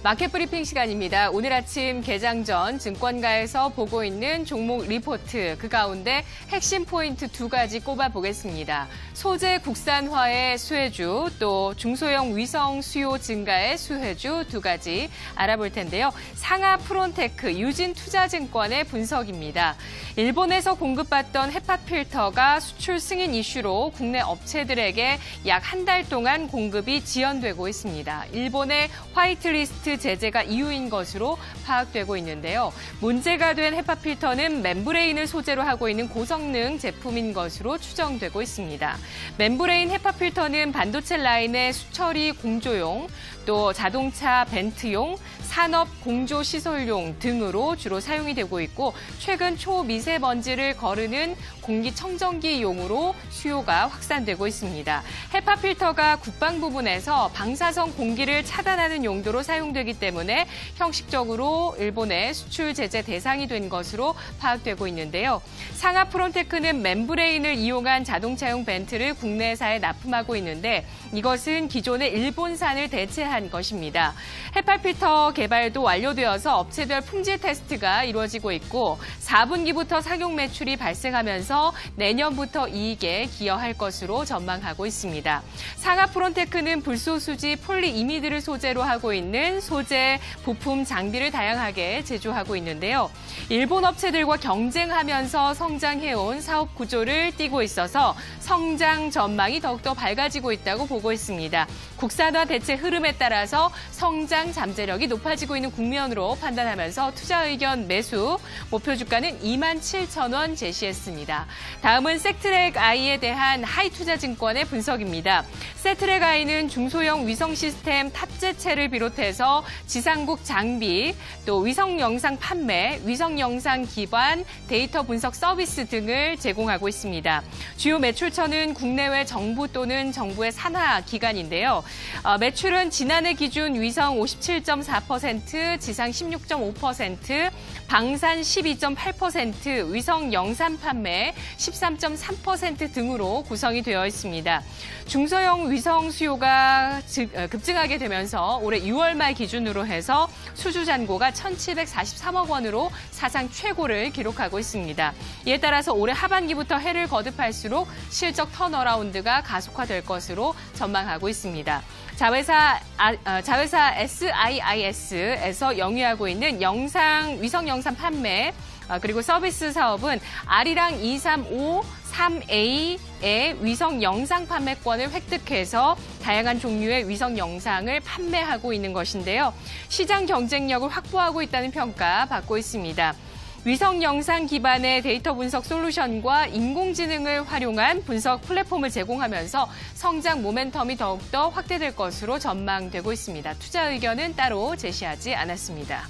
마켓 브리핑 시간입니다. 오늘 아침 개장 전 증권가에서 보고 있는 종목 리포트 그 가운데 핵심 포인트 두 가지 꼽아 보겠습니다. 소재 국산화의 수혜주 또 중소형 위성 수요 증가의 수혜주 두 가지 알아볼 텐데요. 상하 프론테크 유진 투자증권의 분석입니다. 일본에서 공급받던 헤팟 필터가 수출 승인 이슈로 국내 업체들에게 약 한 달 동안 공급이 지연되고 있습니다. 일본의 화이트리스트 제재가 이유인 것으로 파악되고 있는데요. 문제가 된 헤파 필터는 멤브레인을 소재로 하고 있는 고성능 제품인 것으로 추정되고 있습니다. 멤브레인 헤파 필터는 반도체 라인의 수처리 공조용, 또 자동차 벤트용, 산업 공조 시설용 등으로 주로 사용이 되고 있고 최근 초미세먼지를 거르는 공기청정기용으로 수요가 확산되고 있습니다. 헤파 필터가 국방 부분에서 방사성 공기를 차단하는 용도로 사용되 기 때문에 형식적으로 일본의 수출 제재 대상이 된 것으로 파악되고 있는데요. 상하 프론테크는 멤브레인을 이용한 자동차용 벤트를 국내사에 납품하고 있는데 이것은 기존의 일본산을 대체한 것입니다. 헤파 필터 개발도 완료되어서 업체별 품질 테스트가 이루어지고 있고 4분기부터 상용 매출이 발생하면서 내년부터 이익에 기여할 것으로 전망하고 있습니다. 상하 프론테크는 불소수지 폴리이미드를 소재로 하고 있는 소재, 부품, 장비를 다양하게 제조하고 있는데요. 일본 업체들과 경쟁하면서 성장해온 사업 구조를 띠고 있어서 성장 전망이 더욱더 밝아지고 있다고 보고 있습니다. 국산화 대체 흐름에 따라서 성장 잠재력이 높아지고 있는 국면으로 판단하면서 투자 의견 매수 목표 주가는 2만 7천 원 제시했습니다. 다음은 섹트랙 I에 대한 하이투자증권의 분석입니다. 세트랙 I는 중소형 위성 시스템 탑재체를 비롯해서 지상국 장비, 또 위성 영상 판매, 위성 영상 기반 데이터 분석 서비스 등을 제공하고 있습니다. 주요 매출 처는 국내외 정부 또는 정부의 산하 기관인데요. 어, 매출은 지난해 기준 위성 57.4%, 지상 16.5%, 방산 12.8%, 위성 영상 판매 13.3% 등으로 구성이 되어 있습니다. 중소형 위성 수요가 즉- 어, 급증하게 되면서 올해 6월 말 기준으로 해서 수주 잔고가 1,743억 원으로 사상 최고를 기록하고 있습니다. 이에 따라서 올해 하반기부터 해를 거듭할수록 실적 턴어라운드가 가속화될 것으로 전망하고 있습니다. 자회사 아, 어, 자회사 SIIS에서 영위하고 있는 영상 위성 영상 판매 아, 그리고 서비스 사업은 아리랑 235 3A의 위성 영상 판매권을 획득해서 다양한 종류의 위성 영상을 판매하고 있는 것인데요. 시장 경쟁력을 확보하고 있다는 평가 받고 있습니다. 위성 영상 기반의 데이터 분석 솔루션과 인공지능을 활용한 분석 플랫폼을 제공하면서 성장 모멘텀이 더욱더 확대될 것으로 전망되고 있습니다. 투자 의견은 따로 제시하지 않았습니다.